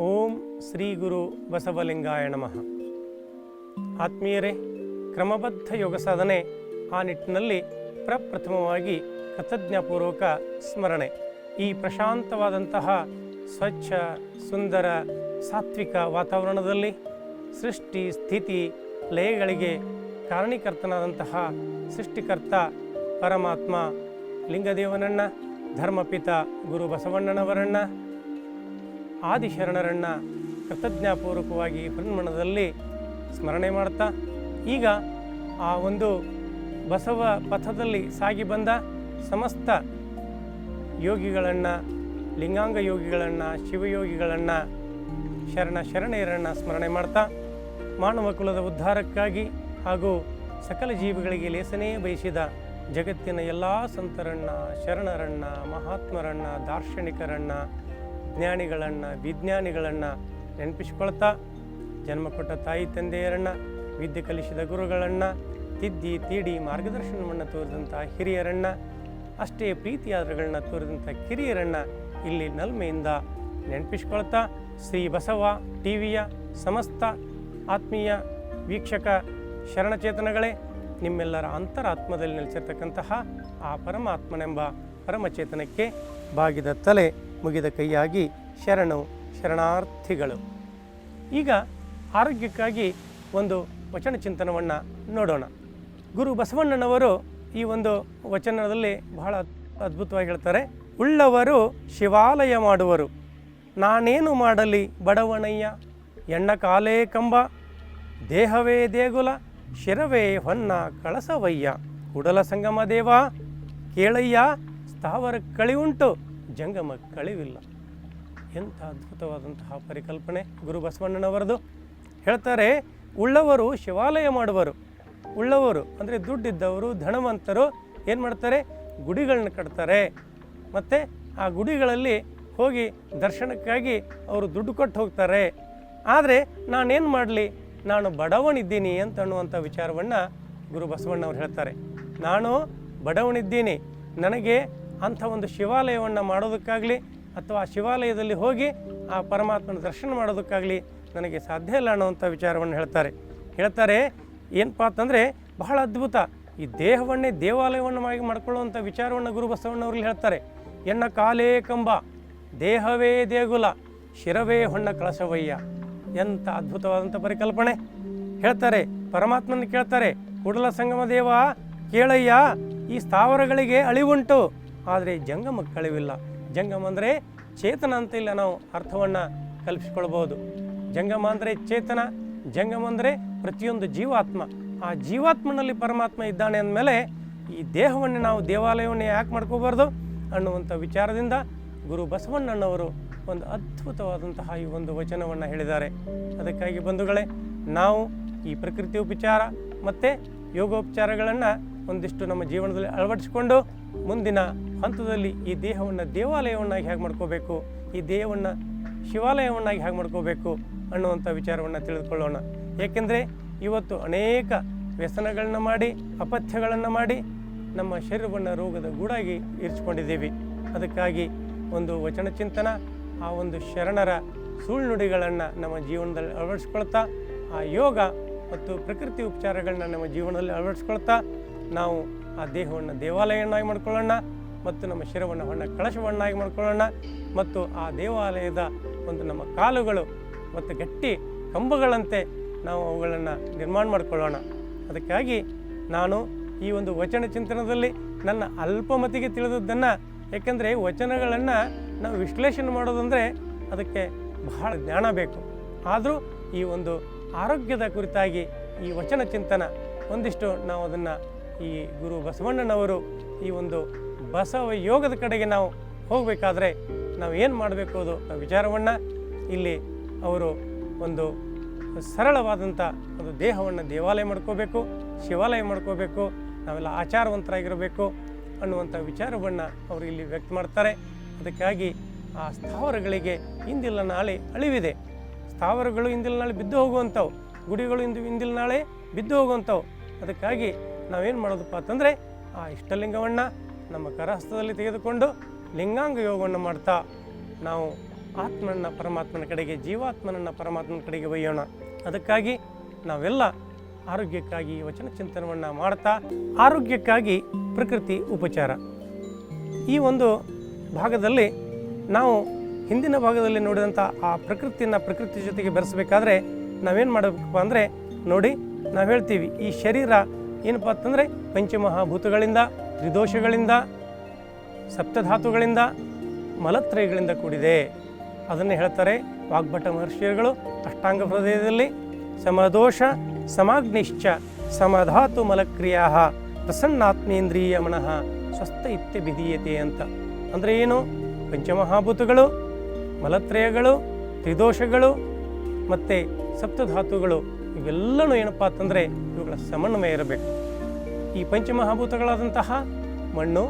ಓಂ ಶ್ರೀ ಗುರು ಬಸವಲಿಂಗಾಯ ನಮಃ. ಆತ್ಮೀಯರೇ, ಕ್ರಮಬದ್ಧ ಯೋಗ ಸಾಧನೆ ಆ ನಿಟ್ಟಿನಲ್ಲಿ ಪ್ರಪ್ರಥಮವಾಗಿ ಕೃತಜ್ಞಪೂರ್ವಕ ಸ್ಮರಣೆ. ಈ ಪ್ರಶಾಂತವಾದಂತಹ ಸ್ವಚ್ಛ, ಸುಂದರ, ಸಾತ್ವಿಕ ವಾತಾವರಣದಲ್ಲಿ ಸೃಷ್ಟಿ, ಸ್ಥಿತಿ, ಲಯಗಳಿಗೆ ಕಾರಣೀಕರ್ತನಾದಂತಹ ಸೃಷ್ಟಿಕರ್ತ ಪರಮಾತ್ಮ, ಲಿಂಗದೇವನಣ್ಣ, ಧರ್ಮಪಿತ ಗುರು ಬಸವಣ್ಣನವರನ್ನ ಆದಿಶರಣರನ್ನ ಕೃತಜ್ಞಾಪೂರ್ವಕವಾಗಿ ಹೃನ್ಮಣದಲ್ಲಿ ಸ್ಮರಣೆ ಮಾಡ್ತಾ, ಈಗ ಆ ಒಂದು ಬಸವ ಪಥದಲ್ಲಿ ಸಾಗಿ ಬಂದ ಸಮಸ್ತ ಯೋಗಿಗಳನ್ನು, ಲಿಂಗಾಂಗ ಯೋಗಿಗಳನ್ನು ಶಿವಯೋಗಿಗಳನ್ನು ಶರಣ ಶರಣೆಯರನ್ನು ಸ್ಮರಣೆ ಮಾಡ್ತಾ, ಮಾನವ ಕುಲದ ಉದ್ಧಾರಕ್ಕಾಗಿ ಹಾಗೂ ಸಕಲ ಜೀವಿಗಳಿಗೆ ಲೇಸನೇ ಬಯಸಿದ ಜಗತ್ತಿನ ಎಲ್ಲ ಸಂತರನ್ನ, ಶರಣರನ್ನ, ಮಹಾತ್ಮರನ್ನ, ದಾರ್ಶನಿಕರನ್ನ ಜ್ಞಾನಿಗಳನ್ನು, ವಿಜ್ಞಾನಿಗಳನ್ನು ನೆನಪಿಸ್ಕೊಳ್ತಾ ಜನ್ಮ ಕೊಟ್ಟ ತಾಯಿ ತಂದೆಯರನ್ನು, ವಿದ್ಯೆ ಕಲಿಸಿದ ಗುರುಗಳನ್ನು ತಿದ್ದಿ, ತೀಡಿ, ಮಾರ್ಗದರ್ಶನವನ್ನು ತೋರಿದಂಥ ಹಿರಿಯರನ್ನು, ಅಷ್ಟೇ ಪ್ರೀತಿಯಾದರುಗಳನ್ನ ತೋರಿದಂಥ ಕಿರಿಯರನ್ನು ಇಲ್ಲಿ ನಲ್ಮೆಯಿಂದ ನೆನಪಿಸ್ಕೊಳ್ತಾ ಶ್ರೀ ಬಸವ ಟಿವಿಯ ಸಮಸ್ತ ಆತ್ಮೀಯ ವೀಕ್ಷಕ ಶರಣಚೇತನಗಳೇ, ನಿಮ್ಮೆಲ್ಲರ ಅಂತರಾತ್ಮದಲ್ಲಿ ನೆಲೆಸಿರ್ತಕ್ಕಂತಹ ಆ ಪರಮಾತ್ಮನೆಂಬ ಪರಮಚೇತನಕ್ಕೆ ಬಾಗಿದ ತಲೆ ಮುಗಿದ ಕೈಯಾಗಿ ಶರಣು, ಶರಣಾರ್ಥಿಗಳು. ಈಗ ಆರೋಗ್ಯಕ್ಕಾಗಿ ಒಂದು ವಚನ ಚಿಂತನವನ್ನು ನೋಡೋಣ. ಗುರು ಬಸವಣ್ಣನವರು ಈ ಒಂದು ವಚನದಲ್ಲಿ ಬಹಳ ಅದ್ಭುತವಾಗಿ ಹೇಳ್ತಾರೆ, ಉಳ್ಳವರು ಶಿವಾಲಯ ಮಾಡುವರು. ನಾನೇನು ಮಾಡಲಿ ಬಡವಣಯ್ಯ? ಎಣ್ಣ ಕಾಲೇ ಕಂಬ, ದೇಹವೇ ದೇಗುಲ, ಶಿರವೇ ಹೊನ್ನ ಕಳಸವಯ್ಯ. ಉಡಲ ಸಂಗಮ ದೇವ, ಕೇಳಯ್ಯ, ಸ್ಥಾವರ ಕಳಿವುಂಟು ಜಂಗಮ ಕಳಿವಿಲ್ಲ. ಎಂಥ ಅದ್ಭುತವಾದಂತಹ ಪರಿಕಲ್ಪನೆ ಗುರು ಬಸವಣ್ಣನವರದು. ಹೇಳ್ತಾರೆ, ಉಳ್ಳವರು ಶಿವಾಲಯ ಮಾಡುವರು. ಉಳ್ಳವರು ಅಂದರೆ ದುಡ್ಡಿದ್ದವರು, ಧನವಂತರು ಏನು ಮಾಡ್ತಾರೆ? ಗುಡಿಗಳನ್ನ ಕಟ್ತಾರೆ. ಮತ್ತು ಆ ಗುಡಿಗಳಲ್ಲಿ ಹೋಗಿ ದರ್ಶನಕ್ಕಾಗಿ ಅವರು ದುಡ್ಡು ಕೊಟ್ಟು ಹೋಗ್ತಾರೆ. ಆದರೆ ನಾನೇನು ಮಾಡಲಿ? ನಾನು ಬಡವನಿದ್ದೀನಿ ಅಂತ ಅನ್ನುವಂಥ ವಿಚಾರವನ್ನು ಗುರು ಬಸವಣ್ಣವ್ರು ಹೇಳ್ತಾರೆ. ನಾನು ಬಡವನಿದ್ದೀನಿ. ನನಗೆ ಅಂಥ ಒಂದು ಶಿವಾಲಯವನ್ನು ಮಾಡೋದಕ್ಕಾಗಲಿ ಅಥವಾ ಆ ಶಿವಾಲಯದಲ್ಲಿ ಹೋಗಿ ಆ ಪರಮಾತ್ಮನ ದರ್ಶನ ಮಾಡೋದಕ್ಕಾಗಲಿ ನನಗೆ ಸಾಧ್ಯ ಇಲ್ಲ ಅನ್ನೋವಂಥ ವಿಚಾರವನ್ನು ಹೇಳ್ತಾರೆ. ಹೇಳ್ತಾರೆ ಏನಪ್ಪ ಅಂತಂದರೆ ಬಹಳ ಅದ್ಭುತ. ಈ ದೇಹವನ್ನೇ ದೇವಾಲಯವನ್ನು ಮಾಡಿ ಮಾಡ್ಕೊಳ್ಳುವಂಥ ವಿಚಾರವನ್ನು ಗುರು ಬಸವಣ್ಣವ್ರಲ್ಲಿ ಹೇಳ್ತಾರೆ. ಎನ್ನ ಕಾಲೇ ಕಂಬ, ದೇಹವೇ ದೇಗುಲ, ಶಿರವೇ ಹೊಣ್ಣ ಕಳಸವಯ್ಯ ಎಂಥ ಅದ್ಭುತವಾದಂಥ ಪರಿಕಲ್ಪನೆ. ಹೇಳ್ತಾರೆ, ಪರಮಾತ್ಮನ ಕೇಳ್ತಾರೆ, ಕೂಡಲ ಸಂಗಮ ದೇವ ಕೇಳಯ್ಯ, ಈ ಸ್ಥಾವರಗಳಿಗೆ ಅಳಿವುಂಟು. ಆದರೆ ಜಂಗಮಕ್ಕೆ ಕಳವಿಲ್ಲ. ಜಂಗಮ ಅಂದರೆ ಚೇತನ ಅಂತ ಇಲ್ಲ ನಾವು ಅರ್ಥವನ್ನು ಕಲ್ಪಿಸ್ಕೊಳ್ಬೋದು. ಜಂಗಮ ಅಂದರೆ ಚೇತನ, ಜಂಗಮ ಅಂದರೆ ಪ್ರತಿಯೊಂದು ಜೀವಾತ್ಮ. ಆ ಜೀವಾತ್ಮನಲ್ಲಿ ಪರಮಾತ್ಮ ಇದ್ದಾನೆ ಅಂದಮೇಲೆ ಈ ದೇಹವನ್ನು ನಾವು ದೇವಾಲಯವನ್ನು ಯಾಕೆ ಮಾಡ್ಕೋಬಾರ್ದು ಅನ್ನುವಂಥ ವಿಚಾರದಿಂದ ಗುರು ಬಸವಣ್ಣನವರು ಒಂದು ಅದ್ಭುತವಾದಂತಹ ಈ ಒಂದು ವಚನವನ್ನು ಹೇಳಿದ್ದಾರೆ. ಅದಕ್ಕಾಗಿ ಬಂಧುಗಳೇ, ನಾವು ಈ ಪ್ರಕೃತಿ ಉಪಚಾರ ಮತ್ತು ಯೋಗೋಪಚಾರಗಳನ್ನು ಒಂದಿಷ್ಟು ನಮ್ಮ ಜೀವನದಲ್ಲಿ ಅಳವಡಿಸಿಕೊಂಡು ಮುಂದಿನ ಹಂತದಲ್ಲಿ ಈ ದೇಹವನ್ನು ದೇವಾಲಯವನ್ನಾಗಿ ಹೇಗೆ ಮಾಡ್ಕೋಬೇಕು, ಈ ದೇಹವನ್ನು ಶಿವಾಲಯವನ್ನಾಗಿ ಹೇಗೆ ಮಾಡ್ಕೋಬೇಕು ಅನ್ನುವಂಥ ವಿಚಾರವನ್ನು ತಿಳಿದುಕೊಳ್ಳೋಣ. ಏಕೆಂದರೆ ಇವತ್ತು ಅನೇಕ ವ್ಯಸನಗಳನ್ನು ಮಾಡಿ, ಅಪಥ್ಯಗಳನ್ನು ಮಾಡಿ ನಮ್ಮ ಶರೀರವನ್ನು ರೋಗದ ಗೂಡಾಗಿ ಇರಿಸಿಕೊಂಡಿದ್ದೀವಿ. ಅದಕ್ಕಾಗಿ ಒಂದು ವಚನ ಚಿಂತನ, ಆ ಒಂದು ಶರಣರ ಸುಳ್ಳುನುಡಿಗಳನ್ನು ನಮ್ಮ ಜೀವನದಲ್ಲಿ ಅಳವಡಿಸ್ಕೊಳ್ತಾ, ಆ ಯೋಗ ಮತ್ತು ಪ್ರಕೃತಿ ಉಪಚಾರಗಳನ್ನ ನಮ್ಮ ಜೀವನದಲ್ಲಿ ಅಳವಡಿಸ್ಕೊಳ್ತಾ ನಾವು ಆ ದೇಹವನ್ನು ದೇವಾಲಯವನ್ನಾಗಿ ಮಾಡ್ಕೊಳ್ಳೋಣ. ಮತ್ತು ನಮ್ಮ ಶಿರವನ್ನು ಹೊಣ್ಣ ಕಳಶವನ್ನಾಗಿ ಮಾಡ್ಕೊಳ್ಳೋಣ. ಮತ್ತು ಆ ದೇವಾಲಯದ ಒಂದು ನಮ್ಮ ಕಾಲುಗಳು ಮತ್ತು ಗಟ್ಟಿ ಕಂಬಗಳಂತೆ ನಾವು ಅವುಗಳನ್ನು ನಿರ್ಮಾಣ ಮಾಡಿಕೊಳ್ಳೋಣ. ಅದಕ್ಕಾಗಿ ನಾನು ಈ ಒಂದು ವಚನ ಚಿಂತನದಲ್ಲಿ ನನ್ನ ಅಲ್ಪಮತಿಗೆ ತಿಳಿದದ್ದನ್ನು ಯಾಕೆಂದರೆ ವಚನಗಳನ್ನು ನಾವು ವಿಶ್ಲೇಷಣೆ ಮಾಡೋದಂದರೆ ಅದಕ್ಕೆ ಬಹಳ ಜ್ಞಾನ ಬೇಕು. ಆದರೂ ಈ ಒಂದು ಆರೋಗ್ಯದ ಕುರಿತಾಗಿ ಈ ವಚನ ಚಿಂತನ, ಒಂದಿಷ್ಟು ನಾವು ಅದನ್ನು ಈ ಗುರು ಬಸವಣ್ಣನವರು ಈ ಒಂದು ಬಸವ ಯೋಗದ ಕಡೆಗೆ ನಾವು ಹೋಗಬೇಕಾದ್ರೆ ನಾವು ಏನು ಮಾಡಬೇಕು ಅದು ವಿಚಾರವನ್ನು ಇಲ್ಲಿ ಅವರು ಒಂದು ಸರಳವಾದಂಥ ಒಂದು ದೇಹವನ್ನು ದೇವಾಲಯ ಮಾಡ್ಕೋಬೇಕು, ಶಿವಾಲಯ ಮಾಡ್ಕೋಬೇಕು, ನಾವೆಲ್ಲ ಆಚಾರವಂತರಾಗಿರಬೇಕು ಅನ್ನುವಂಥ ವಿಚಾರವನ್ನು ಅವರು ಇಲ್ಲಿ ವ್ಯಕ್ತ ಮಾಡ್ತಾರೆ. ಅದಕ್ಕಾಗಿ ಆ ಸ್ಥಾವರಗಳಿಗೆ ಇಂದಿಲ್ಲ ನಾಳೆ ಅಳಿವಿದೆ. ಸ್ಥಾವರಗಳು ಇಂದಿಲ್ಲ ನಾಳೆ ಬಿದ್ದು ಹೋಗುವಂಥವು ಗುಡಿಗಳು ಇಂದು ಇಂದಿಲ್ಲ ನಾಳೆ ಬಿದ್ದು ಹೋಗುವಂಥವು ಅದಕ್ಕಾಗಿ ನಾವೇನು ಮಾಡೋದಪ್ಪ ಅಂತಂದರೆ ಆ ಇಷ್ಟಲಿಂಗವನ್ನು ನಮ್ಮ ಕರಹಸ್ತದಲ್ಲಿ ತೆಗೆದುಕೊಂಡು ಲಿಂಗಾಂಗ ಯೋಗವನ್ನು ಮಾಡ್ತಾ ನಾವು ಆತ್ಮನನ್ನ ಪರಮಾತ್ಮನ ಕಡೆಗೆ, ಜೀವಾತ್ಮನನ್ನ ಪರಮಾತ್ಮನ ಕಡೆಗೆ ಒಯ್ಯೋಣ. ಅದಕ್ಕಾಗಿ ನಾವೆಲ್ಲ ಆರೋಗ್ಯಕ್ಕಾಗಿ ವಚನ ಚಿಂತನವನ್ನು ಮಾಡ್ತಾ ಆರೋಗ್ಯಕ್ಕಾಗಿ ಪ್ರಕೃತಿ ಉಪಚಾರ. ಈ ಒಂದು ಭಾಗದಲ್ಲಿ ನಾವು ಹಿಂದಿನ ಭಾಗದಲ್ಲಿ ನೋಡಿದಂಥ ಆ ಪ್ರಕೃತಿಯನ್ನು ಪ್ರಕೃತಿ ಜೊತೆಗೆ ಬೆರೆಸಬೇಕಾದ್ರೆ ನಾವೇನು ಮಾಡಬೇಕಪ್ಪ ಅಂದರೆ ನೋಡಿ ನಾವು ಹೇಳ್ತೀವಿ ಈ ಶರೀರ ಏನಪ್ಪ ಅಂತಂದರೆ ಪಂಚಮಹಾಭೂತಗಳಿಂದ, ತ್ರಿದೋಷಗಳಿಂದ, ಸಪ್ತಧಾತುಗಳಿಂದ, ಮಲತ್ರಯಗಳಿಂದ ಕೂಡಿದೆ. ಅದನ್ನು ಹೇಳ್ತಾರೆ ವಾಗ್ಭಟ ಮಹರ್ಷಿಗಳು ಅಷ್ಟಾಂಗ ಹೃದಯದಲ್ಲಿ, ಸಮದೋಷ ಸಮಾಗ್ನಿಶ್ಚ ಸಮಧಾತು ಮಲಕ್ರಿಯಾ ಪ್ರಸನ್ನಾತ್ಮೇಂದ್ರಿಯ ಮನಃ ಸ್ವಸ್ಥ ಇತ್ಯ ಬಿಧೀಯತೆ ಅಂತ. ಅಂದರೆ ಏನು? ಪಂಚಮಹಾಭೂತಗಳು, ಮಲತ್ರಯಗಳು, ತ್ರಿದೋಷಗಳು ಮತ್ತು ಸಪ್ತಧಾತುಗಳು ಇವೆಲ್ಲನೂ ಏನಪ್ಪ ಅಂತಂದರೆ ಇವುಗಳ ಸಮನ್ವಯ ಇರಬೇಕು. ಈ ಪಂಚಮಹಾಭೂತಗಳಾದಂತಹ ಮಣ್ಣು,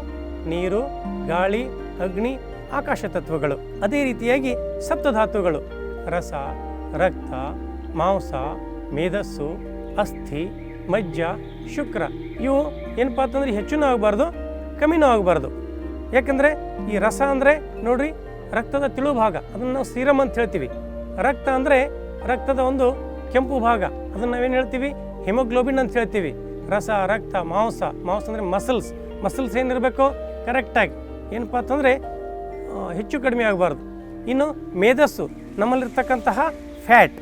ನೀರು, ಗಾಳಿ, ಅಗ್ನಿ, ಆಕಾಶ ತತ್ವಗಳು. ಅದೇ ರೀತಿಯಾಗಿ ಸಪ್ತಧಾತುಗಳು. ರಸ, ರಕ್ತ, ಮಾಂಸ, ಮೇಧಸ್ಸು, ಅಸ್ಥಿ, ಮಜ್ಜ, ಶುಕ್ರ. ಇವು ಏನಪ್ಪಾ ಅಂತಂದ್ರೆ ಹೆಚ್ಚೂ ಆಗಬಾರ್ದು, ಕಮ್ಮಿನೂ ಆಗಬಾರ್ದು. ಯಾಕಂದರೆ ಈ ರಸ ಅಂದರೆ ನೋಡ್ರಿ, ರಕ್ತದ ತಿಳು ಭಾಗ. ಅದನ್ನು ನಾವು ಸೀರಮ್ ಅಂತ ಹೇಳ್ತೀವಿ. ರಕ್ತ ಅಂದರೆ ರಕ್ತದ ಒಂದು ಕೆಂಪು ಭಾಗ. ಅದನ್ನು ನಾವೇನು ಹೇಳ್ತೀವಿ? ಹಿಮೋಗ್ಲೋಬಿನ್ ಅಂತ ಹೇಳ್ತೀವಿ. ರಸ, ರಕ್ತ, ಮಾಂಸ ಮಾಂಸ ಅಂದರೆ ಮಸಲ್ಸ್ ಮಸಲ್ಸ್ ಏನಿರಬೇಕು? ಕರೆಕ್ಟಾಗಿ ಏನಪ್ಪ ಅಂತಂದರೆ ಹೆಚ್ಚು ಕಡಿಮೆ ಆಗಬಾರ್ದು. ಇನ್ನು ಮೇಧಸ್ಸು ನಮ್ಮಲ್ಲಿರ್ತಕ್ಕಂತಹ ಫ್ಯಾಟ್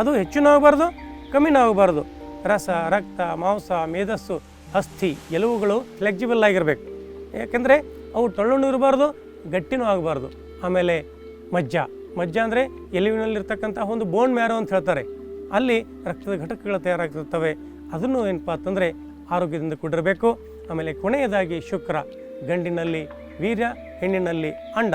ಅದು ಹೆಚ್ಚು ಆಗಬಾರ್ದು, ಕಮ್ಮಿನೂ ಆಗಬಾರ್ದು. ರಸ, ರಕ್ತ, ಮಾಂಸ ಮೇಧಸ್ಸು ಅಸ್ಥಿ ಎಲುವುಗಳು ಫ್ಲೆಕ್ಸಿಬಲ್ ಆಗಿರಬೇಕು. ಯಾಕೆಂದರೆ ಅವು ಟೊಳ್ಳುಣ್ಣು ಇರಬಾರ್ದು, ಗಟ್ಟಿನೂ ಆಗಬಾರ್ದು. ಆಮೇಲೆ ಮಜ್ಜ. ಮಜ್ಜ ಅಂದರೆ ಎಲುವಿನಲ್ಲಿರ್ತಕ್ಕಂತಹ ಒಂದು ಬೋನ್ ಮ್ಯಾರೋ ಅಂತ ಹೇಳ್ತಾರೆ. ಅಲ್ಲಿ ರಕ್ತದ ಘಟಕಗಳು ತಯಾರಾಗ್ತಿರ್ತವೆ. ಅದನ್ನು ಏನಪ್ಪ ಅಂತಂದರೆ ಆರೋಗ್ಯದಿಂದ ಕೂಡಿರಬೇಕು. ಆಮೇಲೆ ಕೊನೆಯದಾಗಿ ಶುಕ್ರ, ಗಂಡಿನಲ್ಲಿ ವೀರ್ಯ, ಹೆಣ್ಣಿನಲ್ಲಿ ಅಂಡ.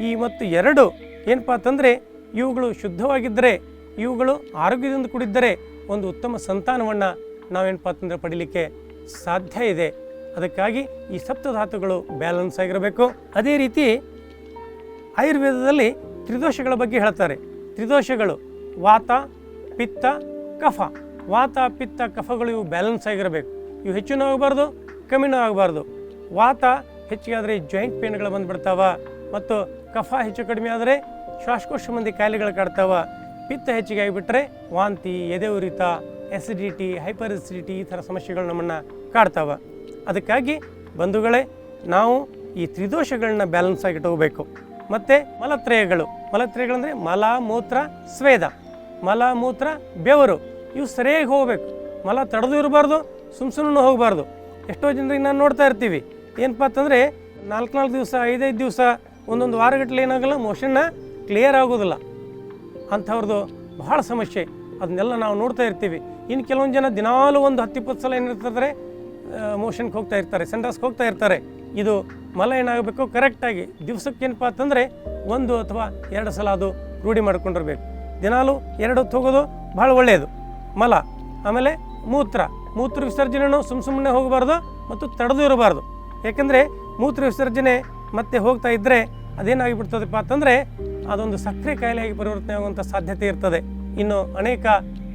ಈ ಮತ್ತು ಎರಡು ಏನಪ್ಪ ಅಂತಂದರೆ ಇವುಗಳು ಶುದ್ಧವಾಗಿದ್ದರೆ, ಇವುಗಳು ಆರೋಗ್ಯದಿಂದ ಕೂಡಿದ್ದರೆ ಒಂದು ಉತ್ತಮ ಸಂತಾನವನ್ನು ನಾವೇನಪ್ಪ ಅಂತಂದರೆ ಪಡೀಲಿಕ್ಕೆ ಸಾಧ್ಯ ಇದೆ. ಅದಕ್ಕಾಗಿ ಈ ಸಪ್ತಧಾತುಗಳು ಬ್ಯಾಲೆನ್ಸ್ ಆಗಿರಬೇಕು. ಅದೇ ರೀತಿ ಆಯುರ್ವೇದದಲ್ಲಿ ತ್ರಿದೋಷಗಳ ಬಗ್ಗೆ ಹೇಳ್ತಾರೆ. ತ್ರಿದೋಷಗಳು ವಾತ ಪಿತ್ತ ಕಫ. ವಾತ, ಪಿತ್ತ, ಕಫಗಳು ಇವು ಬ್ಯಾಲೆನ್ಸ್ ಆಗಿರಬೇಕು. ಇವು ಹೆಚ್ಚಿನೂ ಆಗಬಾರ್ದು ಕಮ್ಮಿನೂ ಆಗಬಾರ್ದು. ವಾತ ಹೆಚ್ಚಿಗೆ ಆದರೆ ಜಾಯಿಂಟ್ ಪೇನ್ಗಳು ಬಂದುಬಿಡ್ತಾವ. ಮತ್ತು ಕಫ ಹೆಚ್ಚು ಕಡಿಮೆ ಆದರೆ ಶ್ವಾಸಕೋಶ ಮಂದಿ ಕಾಯಿಲೆಗಳು ಕಾಡ್ತಾವ. ಪಿತ್ತ ಹೆಚ್ಚಿಗೆ ಆಗಿಬಿಟ್ರೆ ವಾಂತಿ, ಎದೆ ಉರಿತ ಎಸಿಡಿಟಿ ಹೈಪರ್ ಎಸಿಡಿಟಿ ಈ ಥರ ಸಮಸ್ಯೆಗಳು ನಮ್ಮನ್ನು ಕಾಡ್ತಾವ. ಅದಕ್ಕಾಗಿ ಬಂಧುಗಳೇ, ನಾವು ಈ ತ್ರಿದೋಷಗಳನ್ನ ಬ್ಯಾಲೆನ್ಸ್ ಆಗಿಟ್ಟು ಹೋಗಬೇಕು ಮತ್ತು ಮಲತ್ರಯಗಳು. ಮಲತ್ರಯಗಳಂದರೆ ಮಲ, ಮೂತ್ರ, ಸ್ವೇದ. ಮಲ ಮೂತ್ರ ಬೆವರು, ಇವು ಸರಿಯಾಗಿ ಹೋಗಬೇಕು. ಮಲ ತಡೆದು ಇರಬಾರ್ದು, ಸುಮ್ ಸುಮ್ಮನೆ ಹೋಗಬಾರ್ದು. ಎಷ್ಟೋ ಜನರಿಗೆ ನಾನು ನೋಡ್ತಾ ಇರ್ತೀವಿ. ಏನಪ್ಪ ಅಂತಂದರೆ, ನಾಲ್ಕು ನಾಲ್ಕು ದಿವಸ, ಐದೈದು ದಿವಸ, ಒಂದೊಂದು ವಾರಗಟ್ಟಲೆ ಏನಾಗಲ್ಲ ಮೋಷನ್ನ ಕ್ಲಿಯರ್ ಆಗೋದಿಲ್ಲ. ಅಂಥವ್ರದ್ದು ಬಹಳ ಸಮಸ್ಯೆ. ಅದನ್ನೆಲ್ಲ ನಾವು ನೋಡ್ತಾ ಇರ್ತೀವಿ. ಇನ್ನು ಕೆಲವೊಂದು ಜನ ದಿನಾಲೂ ಒಂದು ಹತ್ತು ಇಪ್ಪತ್ತು ಸಲ ಏನಿರ್ತಂದರೆ ಮೋಷನ್ಗೆ ಹೋಗ್ತಾ ಇರ್ತಾರೆ ಸಂಡಾಸ್ಗೆ ಹೋಗ್ತಾ ಇರ್ತಾರೆ. ಇದು ಮಲ ಏನಾಗಬೇಕು ಕರೆಕ್ಟಾಗಿ ದಿವಸಕ್ಕೇನಪ್ಪ ಅಂತಂದರೆ, ಒಂದು ಅಥವಾ ಎರಡು ಸಲ ಅದು ರೂಢಿ ಮಾಡ್ಕೊಂಡಿರ್ಬೇಕು. ದಿನಾಲೂ ಎರಡು ಹೋಗೋದು ಭಾಳ ಒಳ್ಳೆಯದು ಮಲ, ಆಮೇಲೆ ಮೂತ್ರ. ಮೂತ್ರ ವಿಸರ್ಜನೆಯೂ ಸುಮ್ಮ ಸುಮ್ಮನೆ ಹೋಗಬಾರ್ದು ಮತ್ತು ತಡೆದು ಇರಬಾರ್ದು. ಯಾಕೆಂದರೆ ಮೂತ್ರ ವಿಸರ್ಜನೆ ಮತ್ತೆ ಹೋಗ್ತಾ ಇದ್ದರೆ ಅದೇನಾಗಿಬಿಡ್ತದಪ್ಪ ಅಂತಂದರೆ ಅದೊಂದು ಸಕ್ಕರೆ ಕಾಯಿಲೆಯಾಗಿ ಪರಿವರ್ತನೆ ಆಗುವಂಥ ಸಾಧ್ಯತೆ ಇರ್ತದೆ. ಇನ್ನು ಅನೇಕ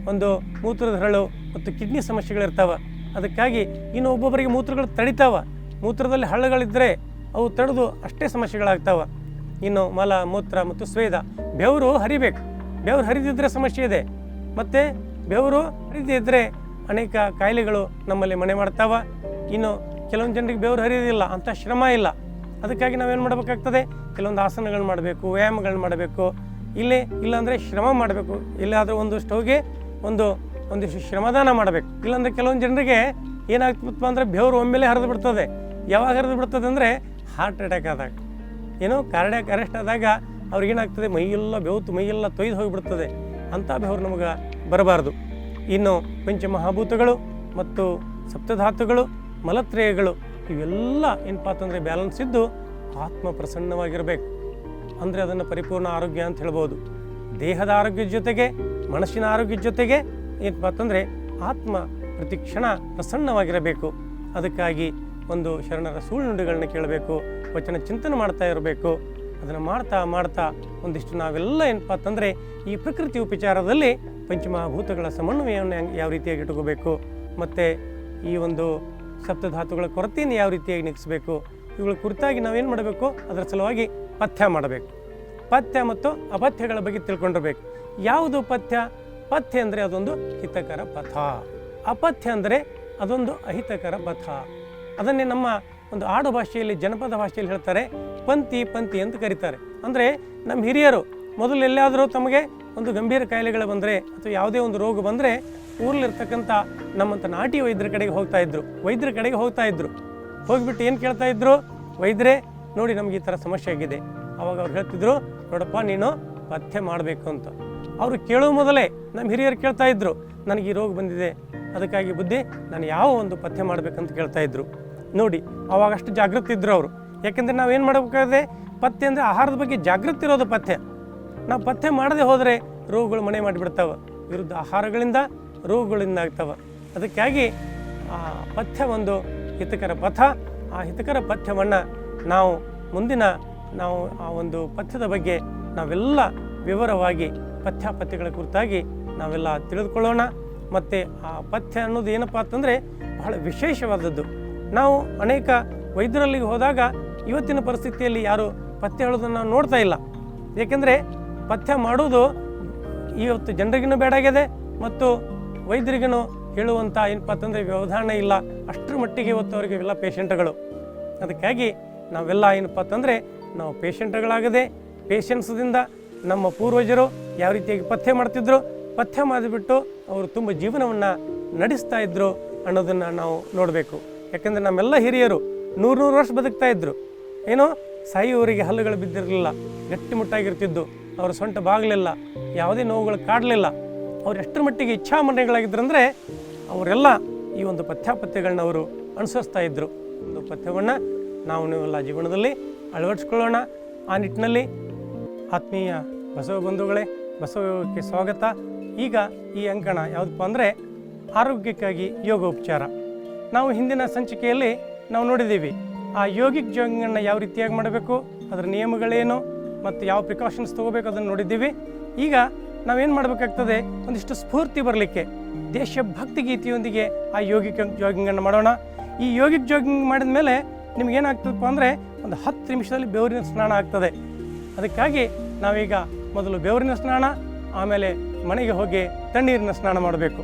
ಒಂದು ಮೂತ್ರದ ಹರಳು ಮತ್ತು ಕಿಡ್ನಿ ಸಮಸ್ಯೆಗಳಿರ್ತಾವೆ. ಅದಕ್ಕಾಗಿ ಇನ್ನು ಒಬ್ಬೊಬ್ಬರಿಗೆ ಮೂತ್ರಗಳು ತಡಿತಾವೆ. ಮೂತ್ರದಲ್ಲಿ ಹಳ್ಳಗಳಿದ್ದರೆ ಅವು ತಡೆದು ಅಷ್ಟೇ ಸಮಸ್ಯೆಗಳಾಗ್ತಾವೆ. ಇನ್ನು ಮಲ, ಮೂತ್ರ ಮತ್ತು ಸ್ವೇದ ಬೆವರು ಹರಿಬೇಕು. ಬೆವರು ಹರಿದಿದ್ರೆ ಸಮಸ್ಯೆ ಇದೆ. ಮತ್ತು ಬೆವರು ಹರಿದಿದ್ದರೆ ಅನೇಕ ಕಾಯಿಲೆಗಳು ನಮ್ಮಲ್ಲಿ ಮನೆ ಮಾಡ್ತಾವ. ಇನ್ನು ಕೆಲವೊಂದು ಜನರಿಗೆ ಬೆವರು ಹರಿಯೋದಿಲ್ಲ ಅಂಥ ಶ್ರಮ ಇಲ್ಲ. ಅದಕ್ಕಾಗಿ ನಾವೇನು ಮಾಡಬೇಕಾಗ್ತದೆ? ಕೆಲವೊಂದು ಆಸನಗಳು ಮಾಡಬೇಕು ವ್ಯಾಯಾಮಗಳನ್ನ ಮಾಡಬೇಕು. ಇಲ್ಲೇ ಇಲ್ಲಾಂದರೆ ಶ್ರಮ ಮಾಡಬೇಕು. ಇಲ್ಲಾದರೂ ಒಂದು ಸ್ಟವ್ಗೆ ಒಂದು ಒಂದಿಷ್ಟು ಶ್ರಮದಾನ ಮಾಡಬೇಕು. ಇಲ್ಲಾಂದರೆ ಕೆಲವೊಂದು ಜನರಿಗೆ ಏನಾಗ್ತಪ್ಪ ಅಂದರೆ ಬೆವರು ಒಮ್ಮೆಲೆ ಹರಿದು ಬಿಡ್ತದೆ. ಯಾವಾಗ ಹರಿದು ಬಿಡ್ತದೆ ಅಂದರೆ ಹಾರ್ಟ್ ಅಟ್ಯಾಕ್ ಆದಾಗ. ಏನು ಕಾರ್ಡ್ಯಾಕ್ ಅರೆಸ್ಟ್ ಆದಾಗ ಅವ್ರಿಗೇನಾಗ್ತದೆ? ಮೈಯೆಲ್ಲ ಬೆವತು ಮೈಯೆಲ್ಲ ತೊಯ್ದು ಹೋಗಿಬಿಡ್ತದೆ ಅಂಥ ಬೆವರು ನಮಗೆ ಬರಬಾರ್ದು. ಇನ್ನು ಪಂಚಮಹಾಭೂತಗಳು ಮತ್ತು ಸಪ್ತಧಾತುಗಳು, ಮಲತ್ರೇಯಗಳು, ಇವೆಲ್ಲ ಏನಪ್ಪ ಅಂತಂದರೆ ಬ್ಯಾಲೆನ್ಸ್ ಇದ್ದು ಆತ್ಮ ಪ್ರಸನ್ನವಾಗಿರಬೇಕು. ಅಂದರೆ ಅದನ್ನು ಪರಿಪೂರ್ಣ ಆರೋಗ್ಯ ಅಂತ ಹೇಳ್ಬೋದು. ದೇಹದ ಆರೋಗ್ಯದ ಜೊತೆಗೆ, ಮನಸ್ಸಿನ ಆರೋಗ್ಯದ ಜೊತೆಗೆ ಏನಪ್ಪ ಅಂತಂದರೆ ಆತ್ಮ ಪ್ರತಿ ಕ್ಷಣ ಪ್ರಸನ್ನವಾಗಿರಬೇಕು. ಅದಕ್ಕಾಗಿ ಒಂದು ಶರಣರ ಸುಳ್ಳು ನುಡಿಗಳನ್ನ ಕೇಳಬೇಕು, ವಚನ ಚಿಂತನೆ ಮಾಡ್ತಾ ಇರಬೇಕು. ಅದನ್ನು ಮಾಡ್ತಾ ಮಾಡ್ತಾ ಒಂದಿಷ್ಟು ನಾವೆಲ್ಲ ಏನಪ್ಪ ಅಂತಂದರೆ ಈ ಪ್ರಕೃತಿ ಉಪಚಾರದಲ್ಲಿ ಪಂಚಮಹಾಭೂತಗಳ ಸಮನ್ವಯವನ್ನು ಯಾವ ರೀತಿಯಾಗಿ ಇಟ್ಕೋಬೇಕು, ಮತ್ತು ಈ ಒಂದು ಸಪ್ತಧಾತುಗಳ ಕೊರತೆಯನ್ನು ಯಾವ ರೀತಿಯಾಗಿ ನಿಗಿಸಬೇಕು, ಇವುಗಳ ಕುರಿತಾಗಿ ನಾವೇನು ಮಾಡಬೇಕು, ಅದರ ಸಲುವಾಗಿ ಪಥ್ಯ ಮಾಡಬೇಕು. ಪಥ್ಯ ಮತ್ತು ಅಪಥ್ಯಗಳ ಬಗ್ಗೆ ತಿಳ್ಕೊಂಡಿರ್ಬೇಕು. ಯಾವುದು ಪಥ್ಯ? ಪಥ್ಯ ಅಂದರೆ ಅದೊಂದು ಹಿತಕರ ಪಥ. ಅಪಥ್ಯ ಅಂದರೆ ಅದೊಂದು ಅಹಿತಕರ ಪಥ. ಅದನ್ನೇ ನಮ್ಮ ಒಂದು ಆಡು ಭಾಷೆಯಲ್ಲಿ, ಜನಪದ ಭಾಷೆಯಲ್ಲಿ ಹೇಳ್ತಾರೆ ಪಂತಿ ಪಂತಿ ಅಂತ ಕರೀತಾರೆ. ಅಂದರೆ ನಮ್ಮ ಹಿರಿಯರು ಮೊದಲು ಎಲ್ಲಾದರೂ ತಮಗೆ ಒಂದು ಗಂಭೀರ ಕಾಯಿಲೆಗಳು ಬಂದರೆ ಅಥವಾ ಯಾವುದೇ ಒಂದು ರೋಗ ಬಂದರೆ ಊರಲ್ಲಿರ್ತಕ್ಕಂಥ ನಮ್ಮಂಥ ನಾಟಿ ವೈದ್ಯರ ಕಡೆಗೆ ಹೋಗ್ತಾ ಇದ್ರು, ವೈದ್ಯರ ಕಡೆಗೆ ಹೋಗ್ತಾ ಇದ್ರು. ಹೋಗಿಬಿಟ್ಟು ಏನು ಕೇಳ್ತಾ ಇದ್ರು? ವೈದ್ಯರೇ, ನೋಡಿ ನಮ್ಗೆ ಈ ಥರ ಸಮಸ್ಯೆ ಆಗಿದೆ. ಅವಾಗ ಅವ್ರು ಹೇಳ್ತಿದ್ರು, ನೋಡಪ್ಪ, ನೀನು ಪಥ್ಯ ಮಾಡಬೇಕು ಅಂತ. ಅವರು ಕೇಳೋ ಮೊದಲೇ ನಮ್ಮ ಹಿರಿಯರು ಕೇಳ್ತಾ ಇದ್ರು, ನನಗೆ ಈ ರೋಗ ಬಂದಿದೆ, ಅದಕ್ಕಾಗಿ ಬುದ್ಧಿ, ನಾನು ಯಾವ ಒಂದು ಪಥ್ಯ ಮಾಡಬೇಕಂತ ಕೇಳ್ತಾ ಇದ್ರು. ನೋಡಿ ಅವಾಗಷ್ಟು ಜಾಗೃತಿ ಇದ್ರು ಅವರು. ಯಾಕೆಂದರೆ ಏನು ಮಾಡಬೇಕಾದ್ರೆ, ಪಥ್ಯ ಅಂದರೆ ಆಹಾರದ ಬಗ್ಗೆ ಜಾಗೃತಿ ಇರೋದು ಪಥ್ಯ. ನಾವು ಪಥ್ಯ ಮಾಡದೆ ಹೋದರೆ ರೋಗಗಳು ಮನೆ ಮಾಡಿಬಿಡ್ತಾವೆ. ವಿರುದ್ಧ ಆಹಾರಗಳಿಂದ ರೋಗಗಳಿಂದ ಆಗ್ತವೆ. ಅದಕ್ಕಾಗಿ ಆ ಪಥ್ಯ ಒಂದು ಹಿತಕರ ಪಥ. ಆ ಹಿತಕರ ಪಥ್ಯವನ್ನು ನಾವು ಮುಂದಿನ ನಾವು ಆ ಒಂದು ಪಥ್ಯದ ಬಗ್ಗೆ ನಾವೆಲ್ಲ ವಿವರವಾಗಿ ಪಥ್ಯ ಪಥ್ಯಗಳ ಕುರಿತಾಗಿ ನಾವೆಲ್ಲ ತಿಳಿದುಕೊಳ್ಳೋಣ. ಮತ್ತು ಆ ಪಥ್ಯ ಅನ್ನೋದು ಏನಪ್ಪ ಅಂತಂದರೆ ಬಹಳ ವಿಶೇಷವಾದದ್ದು. ನಾವು ಅನೇಕ ವೈದ್ಯರಲ್ಲಿಗೆ ಹೋದಾಗ ಇವತ್ತಿನ ಪರಿಸ್ಥಿತಿಯಲ್ಲಿ ಯಾರು ಪಥ್ಯ ಹೇಳೋದನ್ನು ನಾವು ನೋಡ್ತಾ ಇಲ್ಲ. ಏಕೆಂದರೆ ಪಥ್ಯ ಮಾಡೋದು ಇವತ್ತು ಜನರಿಗೂ ಬೇಡಾಗಿದೆ ಮತ್ತು ವೈದ್ಯರಿಗೂ ಹೇಳುವಂಥ ಏನಪ್ಪ ಅಂತಂದರೆ ವ್ಯವಧಾನ ಇಲ್ಲ. ಅಷ್ಟರ ಮಟ್ಟಿಗೆ ಇವತ್ತು ಅವರಿಗೆ ಎಲ್ಲ ಪೇಷಂಟ್ಗಳು. ಅದಕ್ಕಾಗಿ ನಾವೆಲ್ಲ ಏನಪ್ಪ ಅಂತಂದರೆ ನಾವು ಪೇಷಂಟ್ಗಳಾಗದೆ ಪೇಷನ್ಸ್ದಿಂದ ನಮ್ಮ ಪೂರ್ವಜರು ಯಾವ ರೀತಿಯಾಗಿ ಪಥ್ಯ ಮಾಡ್ತಿದ್ರು, ಪಥ್ಯ ಮಾಡಿಬಿಟ್ಟು ಅವರು ತುಂಬ ಜೀವನವನ್ನು ನಡೆಸ್ತಾ ಇದ್ರು ಅನ್ನೋದನ್ನು ನಾವು ನೋಡಬೇಕು. ಯಾಕಂದರೆ ನಮ್ಮೆಲ್ಲ ಹಿರಿಯರು ನೂರು ನೂರು ವರ್ಷ ಬದುಕ್ತಾ ಇದ್ರು. ಏನೋ ಸಾಯುವವರಿಗೆ ಹಲ್ಲುಗಳು ಬಿದ್ದಿರಲಿಲ್ಲ ಗಟ್ಟಿಮುಟ್ಟಾಗಿರ್ತಿದ್ದು ಅವರ ಸೊಂಟ ಬಾಗಲಿಲ್ಲ, ಯಾವುದೇ ನೋವುಗಳು ಕಾಡಲಿಲ್ಲ. ಅವ್ರು ಎಷ್ಟರ ಮಟ್ಟಿಗೆ ಇಚ್ಛಾಮರಣೆಗಳಾಗಿದ್ದರಂದರೆ ಅವರೆಲ್ಲ ಈ ಒಂದು ಪಥ್ಯಾಪಥ್ಯಗಳನ್ನ ಅವರು ಅನುಸರಿಸ್ತಾ ಇದ್ದರು ಒಂದು ಪಥ್ಯವನ್ನು ನಾವು ನೀವೆಲ್ಲ ಜೀವನದಲ್ಲಿ ಅಳವಡಿಸ್ಕೊಳ್ಳೋಣ. ಆ ನಿಟ್ಟಿನಲ್ಲಿ ಆತ್ಮೀಯ ಬಸವ ಬಂಧುಗಳೇ ಬಸವಕ್ಕೆ ಸ್ವಾಗತ. ಈಗ ಈ ಅಂಕಣ ಯಾವುದಪ್ಪ ಅಂದರೆ ಆರೋಗ್ಯಕ್ಕಾಗಿ ಯೋಗೋಪಚಾರ. ನಾವು ಹಿಂದಿನ ಸಂಚಿಕೆಯಲ್ಲಿ ನಾವು ನೋಡಿದ್ದೀವಿ. ಆ ಯೋಗಿಕ್ ಜಾಗಿಂಗನ್ನು ಯಾವ ರೀತಿಯಾಗಿ ಮಾಡಬೇಕು, ಅದರ ನಿಯಮಗಳೇನು, ಮತ್ತು ಯಾವ ಪ್ರಿಕಾಷನ್ಸ್ ತೊಗೋಬೇಕು ಅದನ್ನು ನೋಡಿದ್ದೀವಿ. ಈಗ ನಾವೇನು ಮಾಡಬೇಕಾಗ್ತದೆ, ಒಂದಿಷ್ಟು ಸ್ಫೂರ್ತಿ ಬರಲಿಕ್ಕೆ ದೇಶಭಕ್ತಿ ಗೀತೆಯೊಂದಿಗೆ ಆ ಯೋಗಿಕ್ ಜಾಗಿಂಗನ್ನು ಮಾಡೋಣ. ಈ ಯೋಗಿಕ್ ಜಾಗಿಂಗ್ ಮಾಡಿದ ಮೇಲೆ ನಿಮಗೇನಾಗ್ತದಪ್ಪ ಅಂದರೆ ಒಂದು ಹತ್ತು ನಿಮಿಷದಲ್ಲಿ ಬೆವರಿನ ಸ್ನಾನ ಆಗ್ತದೆ. ಅದಕ್ಕಾಗಿ ನಾವೀಗ ಮೊದಲು ಬೆವರಿನ ಸ್ನಾನ, ಆಮೇಲೆ ಮನೆಗೆ ಹೋಗಿ ತಣ್ಣೀರಿನ ಸ್ನಾನ ಮಾಡಬೇಕು.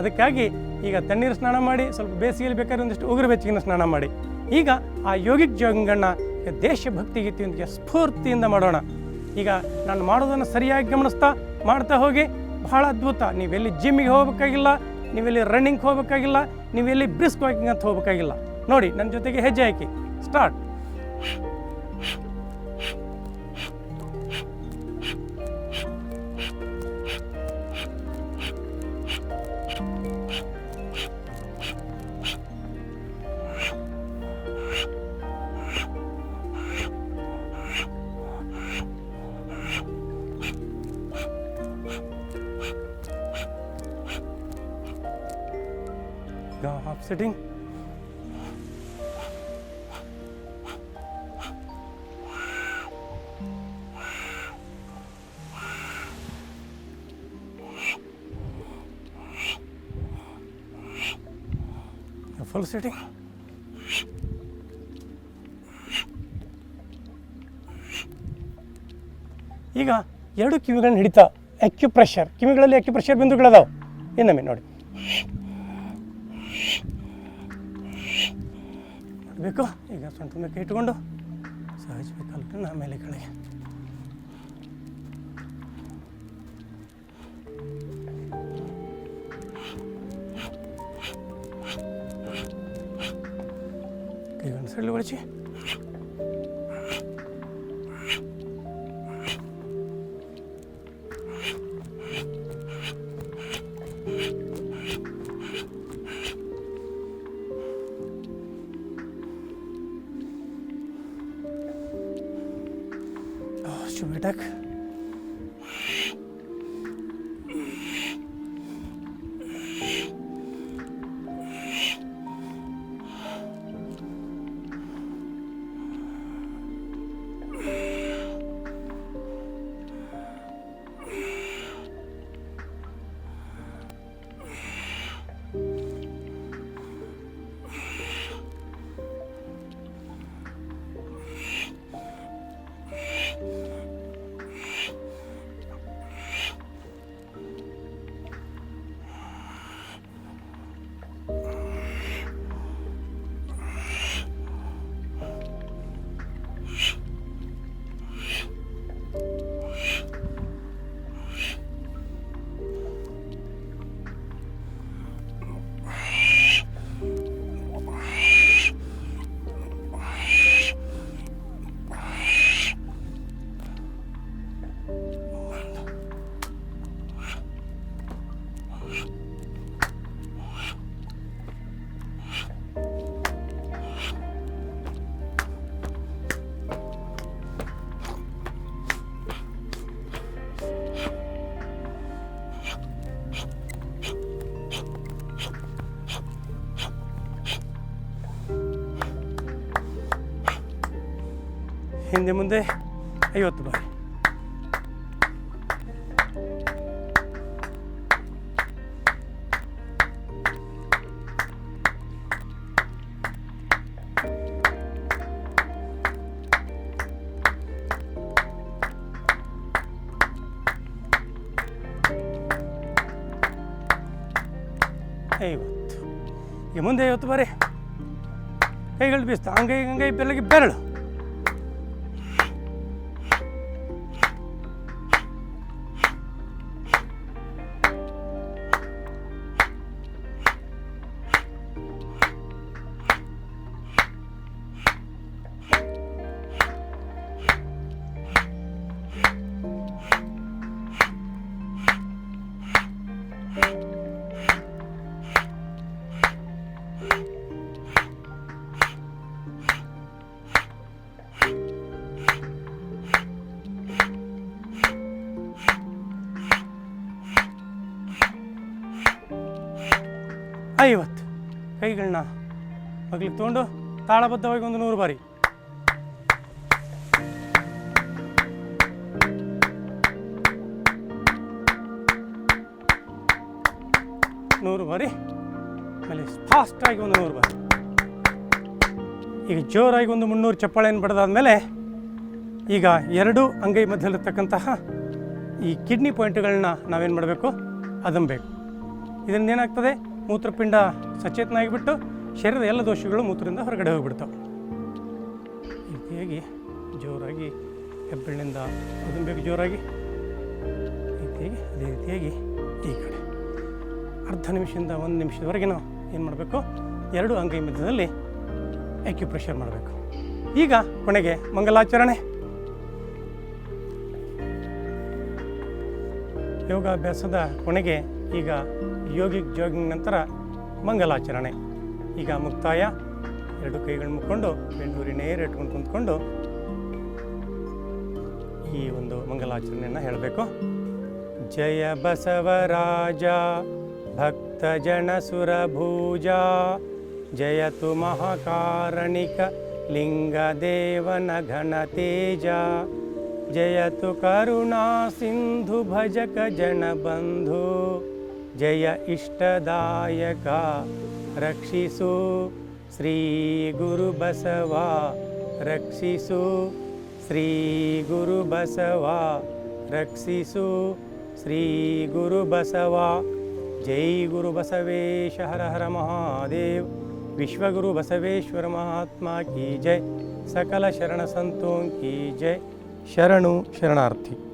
ಅದಕ್ಕಾಗಿ ಈಗ ತಣ್ಣೀರು ಸ್ನಾನ ಮಾಡಿ, ಸ್ವಲ್ಪ ಬೇಸಿಗೆಯಲ್ಲಿ ಬೇಕಾದ್ರೆ ಒಂದಿಷ್ಟು ಉಗುರು ಬೆಚ್ಚಗಿನ ಸ್ನಾನ ಮಾಡಿ. ಈಗ ಆ ಯೋಗಿಕ್ ಜೋಗಂಗಣ್ಣ ದೇಶಭಕ್ತಿ ಗೀತೆಯೊಂದಿಗೆ ಸ್ಫೂರ್ತಿಯಿಂದ ಮಾಡೋಣ. ಈಗ ನಾನು ಮಾಡೋದನ್ನು ಸರಿಯಾಗಿ ಗಮನಿಸ್ತಾ, ಮಾಡ್ತಾ ಹೋಗಿ, ಬಹಳ ಅದ್ಭುತ. ನೀವೆಲ್ಲಿ ಜಿಮ್ಮಿಗೆ ಹೋಗಬೇಕಾಗಿಲ್ಲ, ನೀವೆಲ್ಲಿ ರನ್ನಿಂಗ್ ಹೋಗಬೇಕಾಗಿಲ್ಲ, ನೀವೆಲ್ಲಿ ಬ್ರಿಸ್ಕ್ ವಾಕಿಂಗ್ ಅಂತ ಹೋಗಬೇಕಾಗಿಲ್ಲ. ನೋಡಿ, ನನ್ನ ಜೊತೆಗೆ ಹೆಜ್ಜೆ ಹಾಕಿ. ಸ್ಟಾರ್ಟ್. Now full sitting. ಈಗ ಎರಡು ಕಿವಿಗಳನ್ನ ಹಿಡಿತಾ ಅಕ್ಯುಪ್ರೆಷರ್ ಕಿವಿಗಳಲ್ಲಿ ಅಕ್ಯುಪ್ರೆಷರ್ ಬಿಂದುಗಳದಾವೆ ಇನ್ನೊಮ್ಮೆ ನೋಡಿ. ಮಾಡಬೇಕು ಈಗ ಸೊಂಟ ಮೇಲೆ ಇಟ್ಕೊಂಡು ಸಹಜ ಬೇಕಲ್ಲ ಆಮೇಲೆ ಕೆಳಗೆ. ಕೈಗಳನ್ನು ಸಳ್ಳು ಬಳಸಿ. çımırdak. ಹಿಂದೆ ಮುಂದೆ ಐವತ್ತು ಬಾರಿ ಐವತ್ತು ಮುಂದೆ ಐವತ್ತು ಬಾರಿ ಕೈಗಳು ಬೀಸ್ತಾ ಅಂಗೈ ಅಂಗೈ ಬೆಳಗ್ಗೆ ಬೆರಳು ಕೈಗಳನ್ನ ಮಗ್ಲಿಗೆ ತೊಗೊಂಡು ತಾಳಬದ್ಧವಾಗಿ ಒಂದು ನೂರು ಬಾರಿ. ನೂರು ಬಾರಿ. ಆಮೇಲೆ ಫಾಸ್ಟಾಗಿ ಒಂದು ನೂರು ಬಾರಿ. ಈಗ ಜೋರಾಗಿ ಒಂದು ಮುನ್ನೂರು ಚಪ್ಪಾಳೆಯನ್ನು ಬಡ್ದಾದ್ಮೇಲೆ ಈಗ ಎರಡು ಅಂಗೈ ಮಧ್ಯದಲ್ಲಿರ್ತಕ್ಕಂತಹ ಈ ಕಿಡ್ನಿ ಪಾಯಿಂಟ್ಗಳನ್ನ ನಾವೇನು ಮಾಡಬೇಕು? ಅದಂಬೇಕು ಇದರಿಂದ ಏನಾಗ್ತದೆ? ಮೂತ್ರಪಿಂಡ ಸಚೇತನ ಆಗಿಬಿಟ್ಟು ಶರೀರದ ಎಲ್ಲ ದೋಷಗಳು ಮೂತ್ರದಿಂದ ಹೊರಗಡೆ ಹೋಗಿಬಿಡ್ತಾವೆ. ಈ ರೀತಿಯಾಗಿ ಜೋರಾಗಿ ಹೆಬ್ಬೆಳ್ಳಿಂದ ಅದಂಬೇಕು ಜೋರಾಗಿ. ರೀತಿಯಾಗಿ ಅದೇ ರೀತಿಯಾಗಿ ಈ ಕಡೆ. ಅರ್ಧ ನಿಮಿಷದಿಂದ ಒಂದು ನಿಮಿಷದವರೆಗೆ ನಾವು ಏನು ಮಾಡಬೇಕು? ಎರಡು ಅಂಗೈ ಮಧ್ಯದಲ್ಲಿ ಎಕ್ಯುಪ್ರೆಷರ್ ಮಾಡಬೇಕು. ಈಗ ಕೊನೆಗೆ ಮಂಗಲಾಚರಣೆ. ಯೋಗಾಭ್ಯಾಸದ ಕೊನೆಗೆ ಈಗ ಯೋಗಿಕ್ ಜಾಗಿಂಗ್ ನಂತರ ಮಂಗಲಾಚರಣೆ. ಈಗ ಮುಕ್ತಾಯ. ಎರಡು ಕೈಗಳನ್ನು ಮುಕ್ಕೊಂಡು ಬೆಂಡೂರಿನ ಇಟ್ಕೊಂಡು ಕುಂತ್ಕೊಂಡು ಈ ಒಂದು ಮಂಗಲಾಚರಣೆಯನ್ನು ಹೇಳಬೇಕು. ಜಯ ಬಸವರಾಜ, ಭಕ್ತ ಜನ ಸುರಭೂಜ ಜಯತು ಮಹಾಕಾರಣಿಕ ಲಿಂಗ ದೇವನ ಘನ ತೇಜ ಜಯತು ಕರುಣಾ ಸಿಂಧು ಭಜಕ ಜನ ಬಂಧು. ಜಯ ಇಷ್ಟದಾಯಕ. ರಕ್ಷಿಸು ಶ್ರೀ ಗುರು ಬಸವ. ರಕ್ಷಿಸು ಶ್ರೀ ಗುರು ಬಸವ. ರಕ್ಷಿಸು ಶ್ರೀ ಗುರು ಬಸವ. ಜೈ ಗುರು ಬಸವೇಶ ಹರ ಹರ ಮಹಾದೇವ್. ವಿಶ್ವಗುರು ಬಸವೇಶ್ವರ ಮಹಾತ್ಮ ಕಿ ಜೈ. ಸಕಲ ಶರಣ ಸಂತೋಂ ಕಿ ಜೈ. ಶರಣು ಶರಣಾರ್ಥಿ.